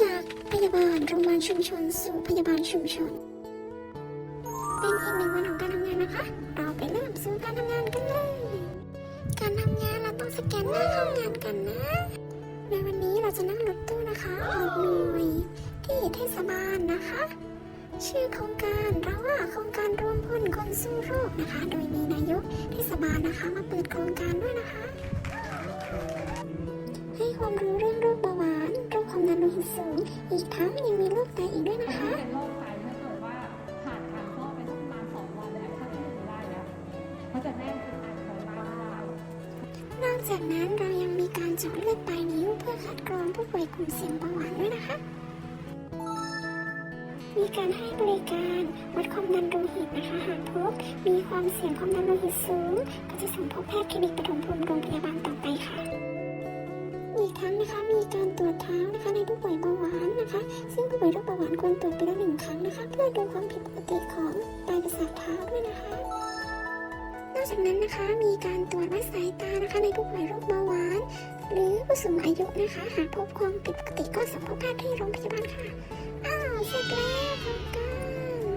จากพยาบาลโรงพยาบาลชุมชนสู่พยาบาลชุมชน เป็นอีกหนึ่งวันของการทำงานนะคะ เราไปเริ่มสู่การทำงานกันเลย การทำงานเราต้องสแกนหน้าเข้างานกันนะในวันนี้เราจะนั่งรถตู้นะคะ ออกหน่วยที่เทศบาลนะคะ ชื่อโครงการเราว่าโครงการรวมพลคนสู้โรคนะคะ โดยมีนายกเทศบาลนะคะ มาเปิดโครงการด้วยนะคะ สูง อีกทั้งยังมีโรคไตอีกด้วยนะคะ เป็นโรคไตถ้าเกิดว่าผ่านทางท่อไปสักประมาณสองวันแล้วถ้าจะอยู่ได้แล้วเขาจะแน่นเป็นอัดของเราได้นอกจากนั้นเรายังมีการเจาะเลือดปลายนิ้วเพื่อคัดกรองผู้ป่วยกลุ่มเสี่ยงเบาหวานด้วยนะคะ มีการให้บริการวัดความดันโลหิตนะคะหากพบมีความเสี่ยงความดันโลหิตสูง ก็จะส่งพบแพทย์คลินิกปฐมภูมิโรงพยาบาลต่อไป มีการตรวจเท้านะคะในผู้ป่วยเบาหวานนะคะ ซึ่งผู้ป่วยโรคเบาหวานควรตรวจไปีละหนึ่งครั้งนะคะ เพื่อดูความผิดปกติของปลายประสาทเท้าด้วยนะคะ นอกจากนั้นนะคะมีการตรวจวัดสายตานะคะ ในผู้ป่วยโรคเบาหวาน หรือผู้สูงอายุนะคะ หากพบความผิดปกติก็ส่งพบแพทย์ที่โรงพยาบาลค่ะอ้าวเสร็จแล้วทำการ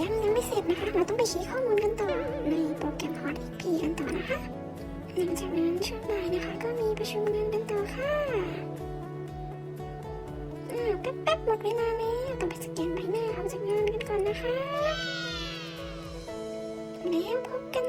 ยังยังไม่เสร็จนะคะ เราต้องไปชี้ข้อมูลกันต่อในโปรแกรมฮอตอีพีกันต่อนะคะหลังจากนั้นช่วงบ่ายนะคะก็มีประชุมงานกันต่อค่ะ อ้าวแป๊บๆหมดเวลาแล้วต้องไปสแกนใบหน้าออกจากงานกันก่อนนะคะ แล้วพบกัน